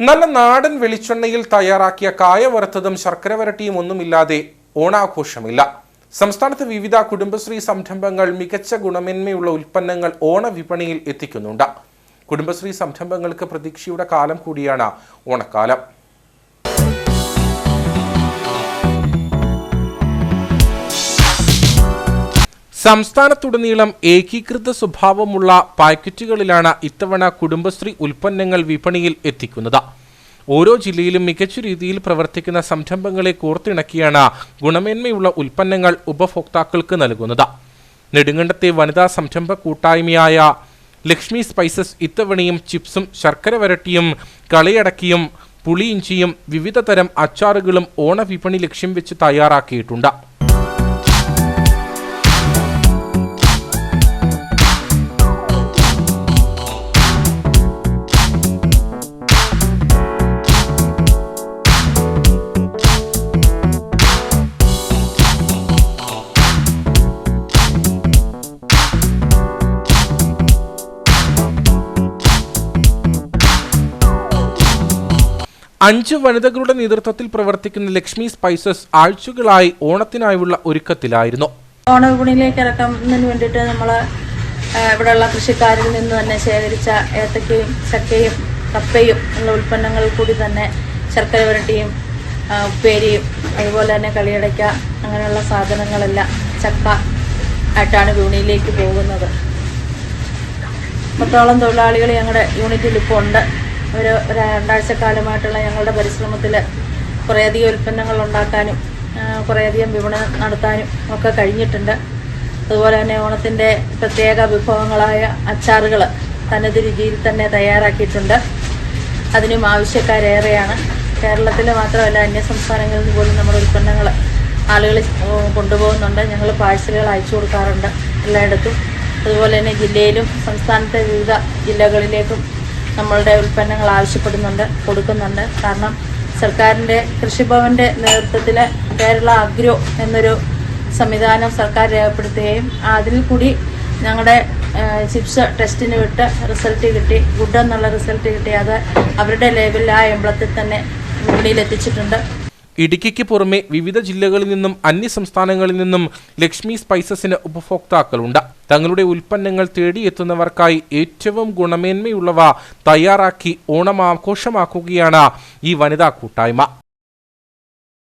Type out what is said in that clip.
നല്ല നാടൻ വെളിച്ചെണ്ണയിൽ തയ്യാറാക്കിയ കായ വറുത്തതും ശർക്കര വരട്ടിയും ഒന്നുമില്ലാതെ ഓണാഘോഷമില്ല. സംസ്ഥാനത്ത് വിവിധ കുടുംബശ്രീ സംരംഭങ്ങൾ മികച്ച ഗുണമേന്മയുള്ള ഉൽപ്പന്നങ്ങൾ ഓണവിപണിയിൽ എത്തിക്കുന്നുണ്ട്. കുടുംബശ്രീ സംരംഭങ്ങൾക്ക് പ്രതീക്ഷയുടെ കാലം കൂടിയാണ് ഓണക്കാലം. സംസ്ഥാനത്തുടനീളം ഏകീകൃത സ്വഭാവമുള്ള പാക്കറ്റുകളിലാണ് ഇത്തവണ കുടുംബശ്രീ ഉൽപ്പന്നങ്ങൾ വിപണിയിൽ എത്തിക്കുന്നത്. ഓരോ ജില്ലയിലും മികച്ച രീതിയിൽ പ്രവർത്തിക്കുന്ന സംരംഭങ്ങളെ കോർത്തിണക്കിയാണ് ഗുണമേന്മയുള്ള ഉൽപ്പന്നങ്ങൾ ഉപഭോക്താക്കൾക്ക് നൽകുന്നത്. നെടുങ്കണ്ടത്തെ വനിതാ സംരംഭ കൂട്ടായ്മയായ ലക്ഷ്മി സ്പൈസസ് ഇത്തവണയും ചിപ്സും ശർക്കര വരട്ടിയും കളിയടക്കിയും പുളിയിഞ്ചിയും വിവിധ തരം അച്ചാറുകളും ഓണവിപണി ലക്ഷ്യം വെച്ച് തയ്യാറാക്കിയിട്ടുണ്ട്. അഞ്ച് വനിതകളുടെ നേതൃത്വത്തിൽ പ്രവർത്തിക്കുന്ന ലക്ഷ്മി സ്പൈസസ് ആഴ്ചകളായി ഓണത്തിനായുള്ള ഒരുക്കത്തിലായിരുന്നു. ഓണവിപണിയിലേക്ക് ഇറക്കുന്നതിന് വേണ്ടിയിട്ട് നമ്മൾ ഇവിടെയുള്ള കൃഷിക്കാരിൽ നിന്ന് തന്നെ ശേഖരിച്ച ഏത്തക്കയും ചക്കയും കപ്പയും ഉള്ള ഉൽപ്പന്നങ്ങൾ കൂടി തന്നെ ശർക്കര വരട്ടിയും ഉപ്പേരിയും അതുപോലെ തന്നെ കളിയടയ്ക്ക അങ്ങനെയുള്ള സാധനങ്ങളെല്ലാം ചക്ക ആയിട്ടാണ് വിപണിയിലേക്ക് പോകുന്നത്. പത്തോളം തൊഴിലാളികൾ ഞങ്ങളുടെ യൂണിറ്റിൽ ഇപ്പോൾ ഉണ്ട്. ഒരു രണ്ടാഴ്ചക്കാലമായിട്ടുള്ള ഞങ്ങളുടെ പരിശ്രമത്തിൽ കുറേയധികം ഉൽപ്പന്നങ്ങൾ ഉണ്ടാക്കാനും കുറേയധികം വിപണനം നടത്താനും ഒക്കെ കഴിഞ്ഞിട്ടുണ്ട്. അതുപോലെ തന്നെ ഓണത്തിന്റെ പ്രത്യേക വിഭവങ്ങളായ അച്ചാറുകൾ തനത് രീതിയിൽ തന്നെ തയ്യാറാക്കിയിട്ടുണ്ട്. അതിനും ആവശ്യക്കാരേറെയാണ്. കേരളത്തിൽ മാത്രമല്ല അന്യ സംസ്ഥാനങ്ങളിൽ നിന്ന് പോലും നമ്മുടെ ഉൽപ്പന്നങ്ങൾ ആളുകൾ കൊണ്ടുപോകുന്നുണ്ട്. ഞങ്ങൾ പാഴ്സലുകൾ അയച്ചു കൊടുക്കാറുണ്ട് എല്ലായിടത്തും. അതുപോലെ തന്നെ ജില്ലയിലും സംസ്ഥാനത്തെ വിവിധ ജില്ലകളിലേക്കും നമ്മളുടെ ഉൽപ്പന്നങ്ങൾ ആവശ്യപ്പെടുന്നുണ്ട് കൊടുക്കുന്നുണ്ട്. കാരണം സർക്കാരിന്റെ കൃഷിഭവന്റെ നേതൃത്വത്തിൽ കേരള അഗ്രോ എന്നൊരു സംവിധാനം സർക്കാർ രേഖപ്പെടുത്തുകയും അതിൽ കൂടി ഞങ്ങളുടെ ചിപ്സ് ടെസ്റ്റിന് വിട്ട് റിസൾട്ട് കിട്ടി ഗുഡ് എന്നുള്ള റിസൾട്ട് കിട്ടി. അത് അവരുടെ ലേബലിൽ ആ എംബ്ലത്തിൽ തന്നെ വിപണിയിൽ എത്തിച്ചിട്ടുണ്ട്. ഇടുക്കിക്ക് പുറമെ വിവിധ ജില്ലകളിൽ നിന്നും അന്യ സംസ്ഥാനങ്ങളിൽ നിന്നും ലക്ഷ്മി സ്പൈസസിന് ഉപഭോക്താക്കളുണ്ട്. തങ്ങളുടെ ഉൽപ്പന്നങ്ങൾ തേടിയെത്തുന്നവർക്കായി ഏറ്റവും ഗുണമേന്മയുള്ളവ തയ്യാറാക്കി ഓണം ആഘോഷമാക്കുകയാണ് ഈ വനിതാ കൂട്ടായ്മ.